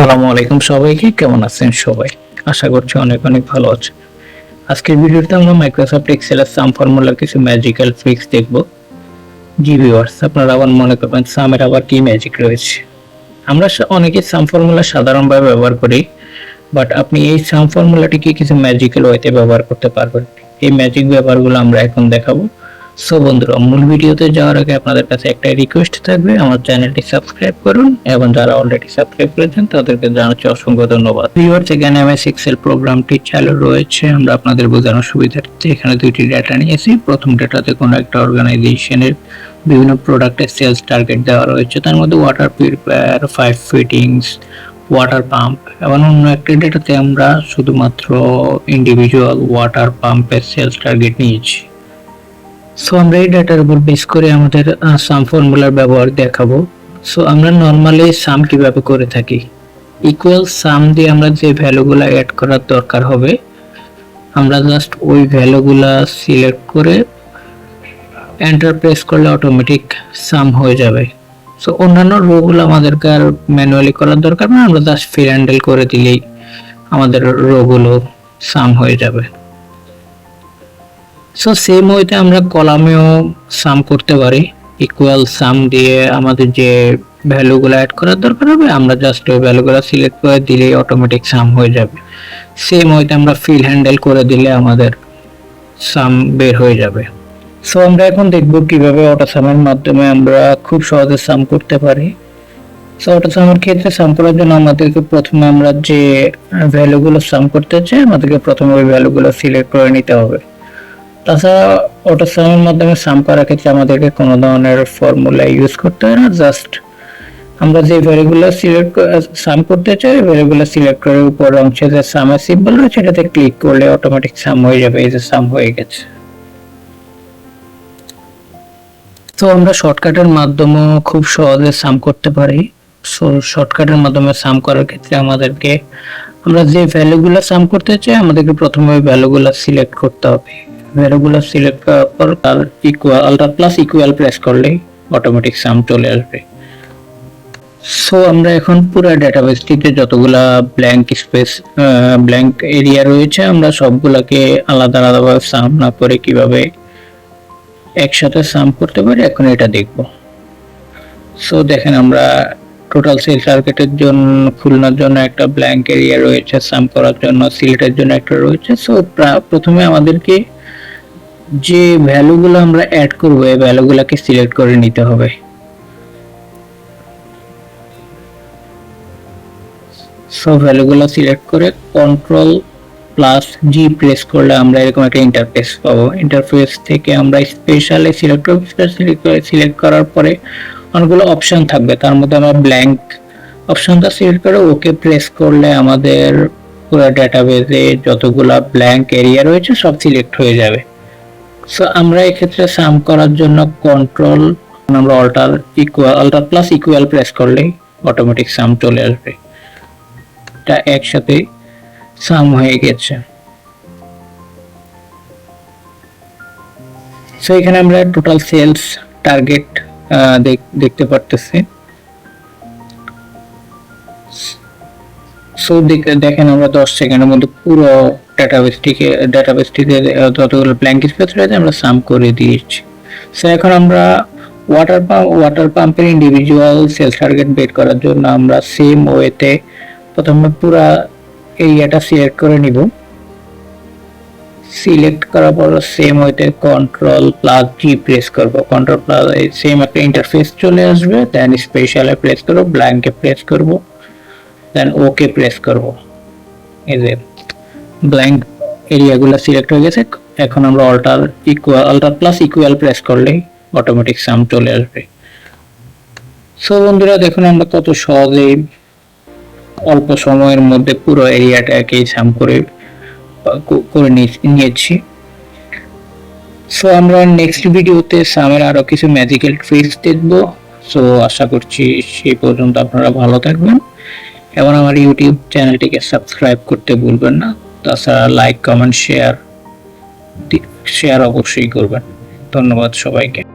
সালামু আলাইকুম সবাইকে, কেমন আছেন সবাই? আশা করছি অনেক অনেক ভালো আছেন। আজকের ভিডিওতে আমরা মাইক্রোসফট এক্সেলের সাম ফর্মুলার কিছু ম্যাজিক্যাল ট্রিক্স দেখব। জি ভিউয়ার্স আপনারা আবার মনে করবেন সামের আবার কি ম্যাজিক রয়েছে। আমরা অনেকে সাম ফর্মুলা সাধারণভাবে ব্যবহার করি বাট আপনি এই সাম ফর্মুলাটিকে কিছু ম্যাজিক্যাল ওয়েতে ব্যবহার করতে পারবেন। এই ম্যাজিক ব্যাপারগুলো আমরা এখন দেখাবো। সো বন্ধুরা, মূল ভিডিওতে যাওয়ার আগে আপনাদের কাছে একটা রিকোয়েস্ট থাকবে। আমার চ্যানেলটি সাবস্ক্রাইব করুন এবং যারা অলরেডি সাবস্ক্রাইব করেছেন, তাদেরকে জানাচ্ছি অসংখ্য ধন্যবাদ। ভিউয়ার্স এখানে এমএস এক্সেল প্রোগ্রামটি চালু রয়েছে। আমরা আপনাদের বোঝানোর সুবিধার্থে এখানে দুইটি ডেটা নিয়েছি। প্রথম ডেটাতে কোনো একটা অর্গানাইজেশনের বিভিন্ন প্রোডাক্টের সেলস টার্গেট দেওয়া রয়েছে। তার মধ্যে water purifier five fittings water pump এবং অন্য একটি ডেটাতে আমরা শুধুমাত্র ইন্ডিভিজুয়াল ওয়াটার পাম্পের সেলস টার্গেট নিয়েছি। সো আমরা এই ডাটার উপর বেস করে আমাদের সাম ফর্মুলার ব্যবহার দেখাবো। সো আমরা নর্মালি সাম কীভাবে করে থাকি? ইকুয়াল সাম দিয়ে আমরা যে ভ্যালুগুলো অ্যাড করার দরকার হবে, আমরা জাস্ট ওই ভ্যালুগুলা সিলেক্ট করে এন্টার প্রেস করলে অটোমেটিক সাম হয়ে যাবে। সো অন্যান্য রোগুলো আমাদেরকে আর ম্যানুয়ালি করার দরকার না, আমরা জাস্ট ফ্রি হ্যান্ডেল করে দিলেই আমাদের রোগুলো সাম হয়ে যাবে। সো সেম ওয়েতে আমরা কলামেও সাম করতে পারি। ইকুয়াল সাম দিয়ে আমাদের যে ভ্যালুগুলো অ্যাড করার দরকার হবে, আমরা জাস্ট ওই ভ্যালুগুলো সিলেক্ট করে দিলেই অটোমেটিক সাম হয়ে যাবে। সেম ওয়েতে আমরা ফিল হ্যান্ডেল করে দিলে আমাদের সাম বের হয়ে যাবে। সো আমরা এখন দেখব কীভাবে অটোসামের মাধ্যমে আমরা খুব সহজে সাম করতে পারি। সো অটোসামের ক্ষেত্রে সাম করার জন্য আমাদেরকে প্রথমে আমরা যে ভ্যালুগুলো সাম করতে চাই, আমাদেরকে প্রথমে ওই ভ্যালুগুলো সিলেক্ট করে নিতে হবে। তাছাড়া অটো সামের মাধ্যমে সাম করার ক্ষেত্রে আমাদেরকে কোনো ধরনের ফর্মুলা ইউজ করতে হয় না জাস্ট আমরা যে ভ্যালুগুলো সিলেক্ট সাম করতে চাই ভ্যালুগুলো সিলেক্ট করে উপর অংশে যে সামের সিম্বল রয়েছে এটাতে ক্লিক করলে অটোমেটিক সাম হয়ে যাবে, এই যে সাম হয়ে গেছে। তো আমরা শর্টকাটের মাধ্যমে খুব সহজে সাম করতে পারি। সো শর্টকাটের মাধ্যমে সাম করার ক্ষেত্রে আমাদেরকে, আমরা যে ভ্যালুগুলো সাম করতে চাই, আমাদেরকে প্রথমে ওই ভ্যালুগুলো সিলেক্ট করতে হবে। ভ্যালুগুলো সিলেক্ট করার পর equal ultra plus equal press করলেই অটোমেটিক সাম চলে আসবে। সো আমরা এখন পুরো ডেটাবেসটিতে যতগুলা ব্ল্যাঙ্ক স্পেস ব্ল্যাঙ্ক এরিয়া রয়েছে, আমরা সবগুলাকে আলাদা আলাদাভাবে সাম না করে কীভাবে একসাথে সাম করতে পারি, এখন এটা দেখব। সো দেখেন আমরা টোটাল সেল সার্কিটের জন্য, খুলনার জন্য একটা ব্ল্যাঙ্ক এরিয়া রয়েছে সাম করার জন্য সিলেটের জন্য একটা রয়েছে। সো প্রথমে আমাদেরকে যে ভ্যালুগুলো আমরা অ্যাড করব, এই ভ্যালুগুলোকে সিলেক্ট করে নিতে হবে। সো ভ্যালুগুলো সিলেক্ট করে কন্ট্রোল প্লাস জি প্রেস করলে আমরা এরকম একটা ইন্টারফেস পাবো। ইন্টারফেস থেকে আমরা স্পেশালি সিলেক্ট করব সিলেক্ট করে সিলেক্ট করার পরে অনেকগুলো অপশন থাকবে। তার মধ্যে আমরা ব্ল্যাঙ্ক অপশনটা সিলেক্ট করে ওকে প্রেস করলে আমাদের পুরো ডাটাবেসে যতগুলা ব্ল্যাঙ্ক এরিয়া রয়েছে সব সিলেক্ট হয়ে যাবে। সো আমরা এক্ষেত্রে সাম করার জন্য কন্ট্রোল আমরা alt equal alt plus equal press করলেই অটোমেটিক সাম চলে আসবে। এটা একসাথে সাম হয়ে গেছে। সো এখানে আমরা টোটাল সেলস টার্গেট দেখতে পারতেছি। সো দেখেন আমরা দশ সেকেন্ডের মধ্যে পুরো ডাটাবেসটিকে ডাটাবেসটিতে যতগুলো ব্ল্যাঙ্ক স্পেস রয়েছে আমরা সাম করে দিয়েছি। সো এখন আমরা ওয়াটার পাম্প ওয়াটার পাম্পের ইন্ডিভিজুয়াল সেলস টার্গেট বের করার জন্য আমরা সেম ওয়েতে প্রথমে পুরা এরিয়াটা সিলেক্ট করে নিব। সিলেক্ট করার পর সেম ওয়েতে কন্ট্রোল প্লাস জি প্রেস করব। কন্ট্রোল প্লাস সেম একটা ইন্টারফেস চলে আসবে দেন স্পেশালে প্রেস করব ব্ল্যাঙ্কে প্রেস করব দেন ওকে প্রেস করব। এই ব্ল্যাঙ্ক এরিয়াগুলো সিলেক্ট হয়ে গেছে। এখন আমরা alt equal alt plus equal press করলেই অটোমেটিক সাম চলে আসবে। সো বন্ধুরা, দেখুন আমরা কত সহজেই অল্প সময়ের মধ্যে পুরো এরিয়াটাকে সাম করে করে নিয়েছি। সো আমরা নেক্সট ভিডিওতে সামের আরও কিছু ম্যাজিক্যাল ট্রিক্স দেখব। সো আশা করছি সেই পর্যন্ত আপনারা ভালো থাকবেন। এবং আমার ইউটিউব চ্যানেলটিকে সাবস্ক্রাইব করতে ভুলবেন না। তাছাড়া লাইক কমেন্ট শেয়ার শেয়ার অবশ্যই করবেন। ধন্যবাদ সবাইকে।